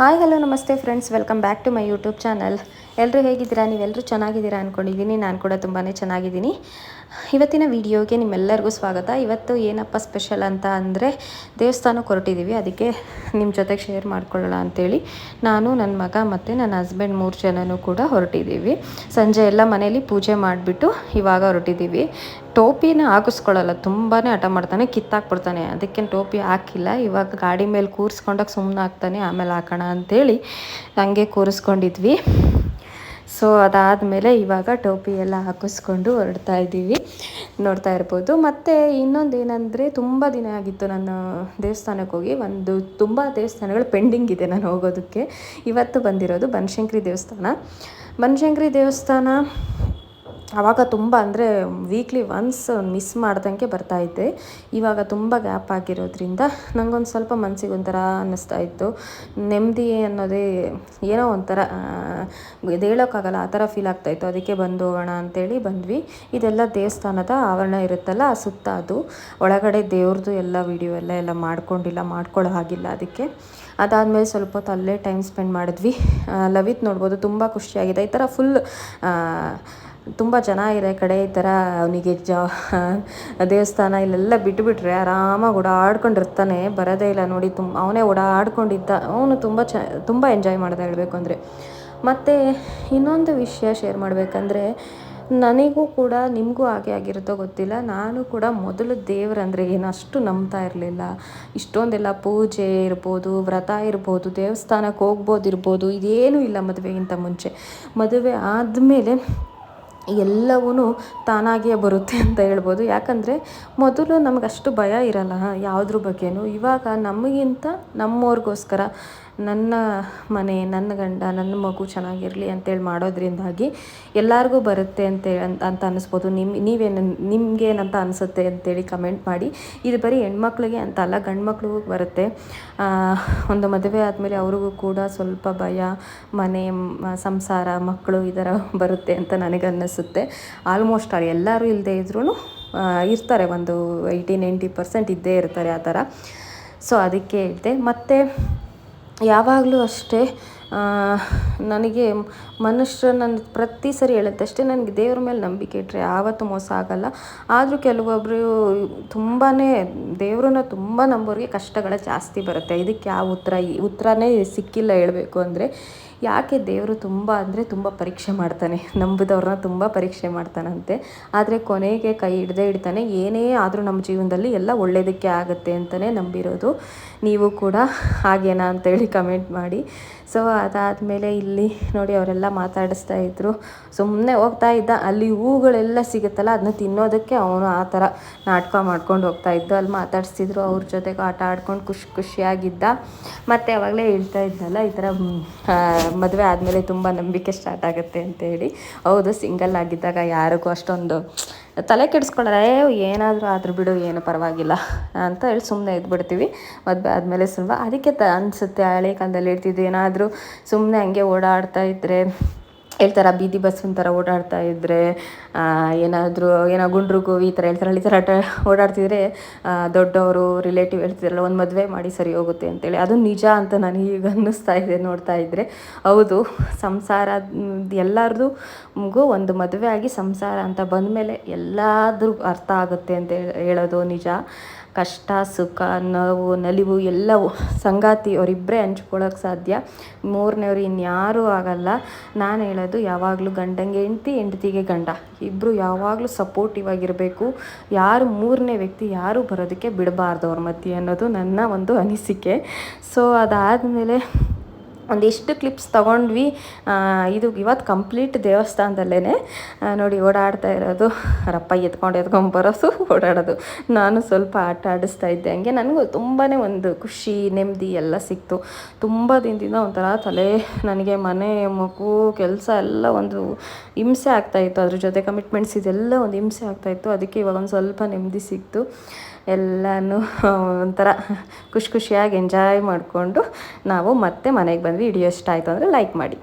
Hi hello namaste friends. Welcome back to my YouTube channel. ಎಲ್ಲರೂ ಹೇಗಿದ್ದೀರಾ? ನೀವೆಲ್ಲರೂ ಚೆನ್ನಾಗಿದ್ದೀರಾ ಅಂದ್ಕೊಂಡಿದ್ದೀನಿ ನಾನು ಕೂಡ ತುಂಬಾ ಚೆನ್ನಾಗಿದ್ದೀನಿ. ಇವತ್ತಿನ ವಿಡಿಯೋಗೆ ನಿಮ್ಮೆಲ್ಲರಿಗೂ ಸ್ವಾಗತ. ಇವತ್ತು ಏನಪ್ಪ ಸ್ಪೆಷಲ್ ಅಂತ ಅಂದರೆ ದೇವಸ್ಥಾನಕ್ಕೆ ಹೊರಟಿದ್ದೀವಿ ಅದಕ್ಕೆ ನಿಮ್ಮ ಜೊತೆಗೆ ಶೇರ್ ಮಾಡ್ಕೊಳ್ಳೋಣ ಅಂತೇಳಿ. ನಾನು ನನ್ನ ಮಗ ಮತ್ತು ನನ್ನ ಹಸ್ಬೆಂಡ್ ಮೂರು ಜನನೂ ಕೂಡ ಹೊರಟಿದ್ದೀವಿ ಸಂಜೆ ಎಲ್ಲ ಮನೇಲಿ ಪೂಜೆ ಮಾಡಿಬಿಟ್ಟು ಇವಾಗ ಹೊರಟಿದ್ದೀವಿ ಟೋಪಿನ ಹಾಕಿಸ್ಕೊಳ್ಳಲ್ಲ ತುಂಬಾ ಹಠ ಮಾಡ್ತಾನೆ, ಕಿತ್ತಾಕ್ಬಿಡ್ತಾನೆ. ಅದಕ್ಕೆ ಟೋಪಿ ಹಾಕಿಲ್ಲ. ಇವಾಗ ಗಾಡಿ ಮೇಲೆ ಕೂರಿಸ್ಕೊಂಡಾಗ ಸುಮ್ಮನೆ ಹಾಕ್ತಾನೆ ಆಮೇಲೆ ಹಾಕೋಣ ಅಂಥೇಳಿ ಹಂಗೆ ಕೂರಿಸ್ಕೊಂಡಿದ್ವಿ. ಸೊ ಅದಾದಮೇಲೆ ಇವಾಗ ಟೋಪಿ ಎಲ್ಲ ಹಾಕಿಸ್ಕೊಂಡು ಹೊರಡ್ತಾ ಇದ್ದೀವಿ. ನೋಡ್ತಾ ಇರ್ಬೋದು. ಮತ್ತು ಇನ್ನೊಂದು ಏನಂದರೆ, ತುಂಬ ದಿನ ಆಗಿತ್ತು ನಾನು ದೇವಸ್ಥಾನಕ್ಕೆ ಹೋಗಿ. ಒಂದು ತುಂಬ ದೇವಸ್ಥಾನಗಳು ಪೆಂಡಿಂಗ್ ಇದೆ ನಾನು ಹೋಗೋದಕ್ಕೆ. ಇವತ್ತು ಬಂದಿರೋದು ಬನಶಂಕರಿ ದೇವಸ್ಥಾನ. ಬನಶಂಕರಿ ದೇವಸ್ಥಾನ ಆವಾಗ ತುಂಬ ಅಂದರೆ ವೀಕ್ಲಿ ಒನ್ಸ್ ಮಿಸ್ ಮಾಡ್ದಂಗೆ ಬರ್ತಾಯಿದ್ದೆ ಇವಾಗ ತುಂಬ ಗ್ಯಾಪ್ ಆಗಿರೋದ್ರಿಂದ ನನಗೊಂದು ಸ್ವಲ್ಪ ಮನಸ್ಸಿಗೆ ಒಂಥರ ಅನ್ನಿಸ್ತಾ ಇತ್ತು. ನೆಮ್ಮದಿ ಅನ್ನೋದೇ ಏನೋ ಒಂಥರ ಇದು ಹೇಳೋಕ್ಕಾಗಲ್ಲ, ಆ ಥರ ಫೀಲ್ ಆಗ್ತಾಯಿತ್ತು ಅದಕ್ಕೆ ಬಂದು ಹೋಗೋಣ ಅಂತೇಳಿ ಬಂದ್ವಿ. ಇದೆಲ್ಲ ದೇವಸ್ಥಾನದ ಆವರಣ ಇರುತ್ತಲ್ಲ, ಆ ಸುತ್ತ ಅದು. ಒಳಗಡೆ ದೇವ್ರದ್ದು ಎಲ್ಲ ವಿಡಿಯೋ ಎಲ್ಲ ಎಲ್ಲ ಮಾಡ್ಕೊಂಡಿಲ್ಲ, ಮಾಡ್ಕೊಳ್ಳೋ ಹಾಗಿಲ್ಲ ಅದಕ್ಕೆ. ಅದಾದಮೇಲೆ ಸ್ವಲ್ಪ ಹೊತ್ತು ಅಲ್ಲೇ ಟೈಮ್ ಸ್ಪೆಂಡ್ ಮಾಡಿದ್ವಿ. ಲವಿತ್ ನೋಡ್ಬೋದು, ತುಂಬ ಖುಷಿಯಾಗಿದೆ. ಈ ಥರ ಫುಲ್ ತುಂಬ ಚೆನ್ನಾಗಿದೆ ಕಡೆ ಈ ಥರ ಅವನಿಗೆ ಜ ದೇವಸ್ಥಾನ ಇಲ್ಲೆಲ್ಲ ಬಿಟ್ಟುಬಿಟ್ರೆ ಆರಾಮಾಗಿ ಓಡಾಡ್ಕೊಂಡಿರ್ತಾನೆ, ಬರೋದೇ ಇಲ್ಲ ನೋಡಿ ತುಂಬ ಅವನೇ ಓಡಾಡ್ಕೊಂಡಿದ್ದ, ಅವನು ತುಂಬ ಚ, ತುಂಬ ಎಂಜಾಯ್ ಮಾಡ್ದೆ ಹೇಳಬೇಕು ಅಂದರೆ. ಮತ್ತು ಇನ್ನೊಂದು ವಿಷಯ ಶೇರ್ ಮಾಡಬೇಕಂದ್ರೆ, ನನಗೂ ಕೂಡ ನಿಮಗೂ ಹಾಗೆ ಆಗಿರುತ್ತೋ ಗೊತ್ತಿಲ್ಲ, ನಾನು ಕೂಡ ಮೊದಲು ದೇವರಂದರೆ ಏನು ಅಷ್ಟು ನಂಬ್ತಾ ಇರಲಿಲ್ಲ. ಇಷ್ಟೊಂದೆಲ್ಲ ಪೂಜೆ ಇರ್ಬೋದು, ವ್ರತ ಇರ್ಬೋದು, ದೇವಸ್ಥಾನಕ್ಕೆ ಹೋಗ್ಬೋದಿರ್ಬೋದು, ಇದೇನೂ ಇಲ್ಲ ಮದುವೆಗಿಂತ ಮುಂಚೆ. ಮದುವೆ ಆದಮೇಲೆ ಎಲ್ಲವೂ ತಾನಾಗಿಯೇ ಬರುತ್ತೆ ಅಂತ ಹೇಳ್ಬೋದು. ಯಾಕಂದರೆ ಮೊದಲು ನಮಗಷ್ಟು ಭಯ ಇರಲ್ಲ. ಯಾವುದ್ರ ಬಗ್ಗೆಯೂ ಇವಾಗ ನಮಗಿಂತ ನಮ್ಮವ್ರಿಗೋಸ್ಕರ ನನ್ನ ಮನೆ, ನನ್ನ ಗಂಡ, ನನ್ನ ಮಗು ಚೆನ್ನಾಗಿರಲಿ ಅಂತೇಳಿ ಮಾಡೋದ್ರಿಂದಾಗಿ ಎಲ್ಲರಿಗೂ ಬರುತ್ತೆ ಅಂತ ಅಂತ ಅನ್ನಿಸ್ಬೋದು. ನಿಮ್ಮ ನೀವೇನು ನಿಮಗೇನಂತ ಅನಿಸುತ್ತೆ ಅಂತೇಳಿ ಕಮೆಂಟ್ ಮಾಡಿ. ಇದು ಬರೀ ಹೆಣ್ಮಕ್ಳಿಗೆ ಅಂತ ಅಲ್ಲ ಗಂಡು ಮಕ್ಳಿಗೂ ಬರುತ್ತೆ ಒಂದು ಮದುವೆ ಆದಮೇಲೆ ಅವ್ರಿಗೂ ಕೂಡ ಸ್ವಲ್ಪ ಭಯ, ಮನೆ ಸಂಸಾರ, ಮಕ್ಕಳು ಈ ಥರ ಬರುತ್ತೆ ಅಂತ ನನಗನ್ನಿಸುತ್ತೆ ಆಲ್ಮೋಸ್ಟ್ ಆಲ್ ಎಲ್ಲರೂ ಇಲ್ಲದೆ ಇದ್ರೂ ಇರ್ತಾರೆ. ಒಂದು ಏಯ್ಟಿ, ನೈಂಟಿ ಪರ್ಸೆಂಟ್ ಇದ್ದೇ ಇರ್ತಾರೆ ಆ ಥರ. ಸೊ, ಅದಕ್ಕೆ ಹೇಳ್ತೆ. ಮತ್ತು ಯಾವಾಗಲೂ ಅಷ್ಟೇ ನನಗೆ ಮನುಷ್ಯ ನನ್ನ ಪ್ರತಿ ಸರಿ ಹೇಳುತ್ತೆ. ಅಷ್ಟೇ ನನಗೆ ದೇವ್ರ ಮೇಲೆ ನಂಬಿಕೆ ಇಟ್ಟರೆ ಯಾವತ್ತೂ ಮೋಸ ಆಗಲ್ಲ. ಆದರೂ ಕೆಲವೊಬ್ಬರು ತುಂಬಾ ದೇವ್ರನ್ನ ತುಂಬ ನಂಬೋರಿಗೆ ಕಷ್ಟಗಳ ಜಾಸ್ತಿ ಬರುತ್ತೆ. ಇದಕ್ಕೆ ಯಾವ ಉತ್ತರ, ಈ ಉತ್ತರನೇ ಸಿಕ್ಕಿಲ್ಲ ಹೇಳಬೇಕು ಅಂದರೆ ಯಾಕೆ ದೇವರು ತುಂಬ ಅಂದರೆ ತುಂಬ ಪರೀಕ್ಷೆ ಮಾಡ್ತಾನೆ? ನಂಬಿದವ್ರನ್ನ ತುಂಬ ಪರೀಕ್ಷೆ ಮಾಡ್ತಾನಂತೆ. ಆದರೆ ಕೊನೆಗೆ ಕೈ ಹಿಡ್ದೇ ಇಡ್ತಾನೆ. ಏನೇ ಆದರೂ ನಮ್ಮ ಜೀವನದಲ್ಲಿ ಎಲ್ಲ ಒಳ್ಳೆಯದಕ್ಕೆ ಆಗುತ್ತೆ ಅಂತಲೇ ನಂಬಿರೋದು. ನೀವು ಕೂಡ ಹಾಗೇನಾ ಅಂತೇಳಿ ಕಮೆಂಟ್ ಮಾಡಿ. ಸೊ ಅದಾದಮೇಲೆ ಇಲ್ಲಿ ನೋಡಿ ಅವರೆಲ್ಲ ಮಾತಾಡಿಸ್ತಾ ಇದ್ದರು ಸುಮ್ಮನೆ ಹೋಗ್ತಾ ಇದ್ದ. ಅಲ್ಲಿ ಹೂಗಳೆಲ್ಲ ಸಿಗುತ್ತಲ್ಲ ಅದನ್ನ ತಿನ್ನೋದಕ್ಕೆ ಅವನು ಆ ಥರ ನಾಟಕ ಮಾಡ್ಕೊಂಡು ಹೋಗ್ತಾ ಇದ್ದು. ಅಲ್ಲಿ ಮಾತಾಡಿಸ್ತಿದ್ರು ಅವ್ರ ಜೊತೆಗೆ ಆಟ ಆಡ್ಕೊಂಡು ಖುಷಿ ಖುಷಿಯಾಗಿದ್ದ. ಮತ್ತು ಅವಾಗಲೇ ಹೇಳ್ತಾ ಇದ್ದಲ್ಲ, ಈ ಥರ ಮದುವೆ ಆದಮೇಲೆ ತುಂಬ ನಂಬಿಕೆ ಸ್ಟಾರ್ಟ್ ಆಗುತ್ತೆ ಅಂತೇಳಿ ಹೌದು ಸಿಂಗಲ್ ಆಗಿದ್ದಾಗ ಯಾರಿಗೂ ಅಷ್ಟೊಂದು ತಲೆ ಕೆಡಿಸ್ಕೊಳ್ಳಲ್ಲ ಏ, ಏನಾದರೂ ಆದರೂ ಬಿಡು, ಏನು ಪರವಾಗಿಲ್ಲ ಅಂತ ಹೇಳಿ ಸುಮ್ಮನೆ ಇದ್ಬಿಡ್ತೀವಿ. ಮದುವೆ ಆದಮೇಲೆ ಸುಲಭ ಅದಕ್ಕೆ ತ, ಅನಿಸುತ್ತೆ ಹಳೆ ಕಾಲದಲ್ಲಿ ಇರ್ತಿದ್ದು ಏನಾದರೂ ಸುಮ್ಮನೆ ಹಂಗೆ ಓಡಾಡ್ತಾ ಇದ್ದರೆ ಹೇಳ್ತಾರೆ, ಬೀದಿ ಬಸ್ಸಿನ ಥರ ಓಡಾಡ್ತಾ ಇದ್ದರೆ ಏನಾದರೂ, ಏನೋ ಗುಂಡ್ರು ಗೋವಿ ಈ ಥರ ಹೇಳ್ತಾರೆ ಈ ಥರ ಓಡಾಡ್ತಿದ್ರೆ ದೊಡ್ಡವರು, ರಿಲೇಟಿವ್ ಹೇಳ್ತಿದ್ರಲ್ಲ, ಒಂದು ಮದುವೆ ಮಾಡಿ ಸರಿ ಹೋಗುತ್ತೆ ಅಂತೇಳಿ. ಅದು ನಿಜ ಅಂತ ನಾನು ಈಗ ಅನ್ನಿಸ್ತಾ ಇದೆ ನೋಡ್ತಾ ಇದ್ದರೆ ಹೌದು, ಸಂಸಾರ, ಎಲ್ಲರದು ಮಗು ಒಂದು ಮದುವೆ ಆಗಿ ಸಂಸಾರ ಅಂತ ಬಂದ ಮೇಲೆ ಎಲ್ಲಾದ್ರೂ ಅರ್ಥ ಆಗುತ್ತೆ ಅಂತ ಹೇಳೋದು ನಿಜ. ಕಷ್ಟ, ಸುಖ, ನೋವು, ನಲಿವು ಎಲ್ಲವೂ ಸಂಗಾತಿ ಅವರಿಬ್ಬರೇ ಹಂಚ್ಕೊಳ್ಳೋಕೆ ಸಾಧ್ಯ. ಮೂರನೇವ್ರು ಇನ್ಯಾರೂ ಆಗಲ್ಲ. ನಾನು ಹೇಳೋದು ಯಾವಾಗಲೂ ಗಂಡಂಗೆ ಹೆಂಡ್ತಿ, ಹೆಂಡ್ತಿಗೆ ಗಂಡ. ಇಬ್ಬರು ಯಾವಾಗಲೂ ಸಪೋರ್ಟಿವ್ ಆಗಿರಬೇಕು. ಯಾರು ಮೂರನೇ ವ್ಯಕ್ತಿ, ಯಾರೂ ಬರೋದಕ್ಕೆ ಬಿಡಬಾರ್ದು ಅವ್ರ ಮಧ್ಯೆ ಅನ್ನೋದು ನನ್ನ ಒಂದು ಅನಿಸಿಕೆ. ಸೊ ಅದಾದಮೇಲೆ ಒಂದಿಷ್ಟು ಕ್ಲಿಪ್ಸ್ ತೊಗೊಂಡ್ವಿ. ಇದು ಇವತ್ತು ಕಂಪ್ಲೀಟ್ ದೇವಸ್ಥಾನದಲ್ಲೇ ನೋಡಿ ಓಡಾಡ್ತಾ ಇರೋದು. ರಪ್ಪ ಎತ್ಕೊಂಡು ಎತ್ಕೊಂಡು ಬರೋದು, ಓಡಾಡೋದು. ನಾನು ಸ್ವಲ್ಪ ಆಟ ಆಡಿಸ್ತಾ ಇದ್ದೆ ಹಂಗೆ. ನನಗೂ ತುಂಬಾ ಒಂದು ಖುಷಿ, ನೆಮ್ಮದಿ ಎಲ್ಲ ಸಿಕ್ತು. ತುಂಬ ದಿನದಿಂದ ಒಂಥರ ತಲೆ, ನನಗೆ ಮನೆ, ಮಗು, ಕೆಲಸ ಎಲ್ಲ ಒಂದು ಹಿಂಸೆ ಆಗ್ತಾಯಿತ್ತು ಅದ್ರ ಜೊತೆ ಕಮಿಟ್ಮೆಂಟ್ಸ್ ಇದೆಲ್ಲ ಒಂದು ಹಿಂಸೆ ಆಗ್ತಾಯಿತ್ತು ಅದಕ್ಕೆ ಇವಾಗ ಒಂದು ಸ್ವಲ್ಪ ನೆಮ್ಮದಿ ಸಿಕ್ತು. ಎಲ್ಲನೂ ಒಂಥರ ಖುಷಿ ಖುಷಿಯಾಗಿ ಎಂಜಾಯ್ ಮಾಡಿಕೊಂಡು ನಾವು ಮತ್ತೆ ಮನೆಗೆ ಬಂದ್ವಿ. ವಿಡಿಯೋ ಇಷ್ಟ ಆಯಿತು ಅಂದರೆ ಲೈಕ್ ಮಾಡಿ.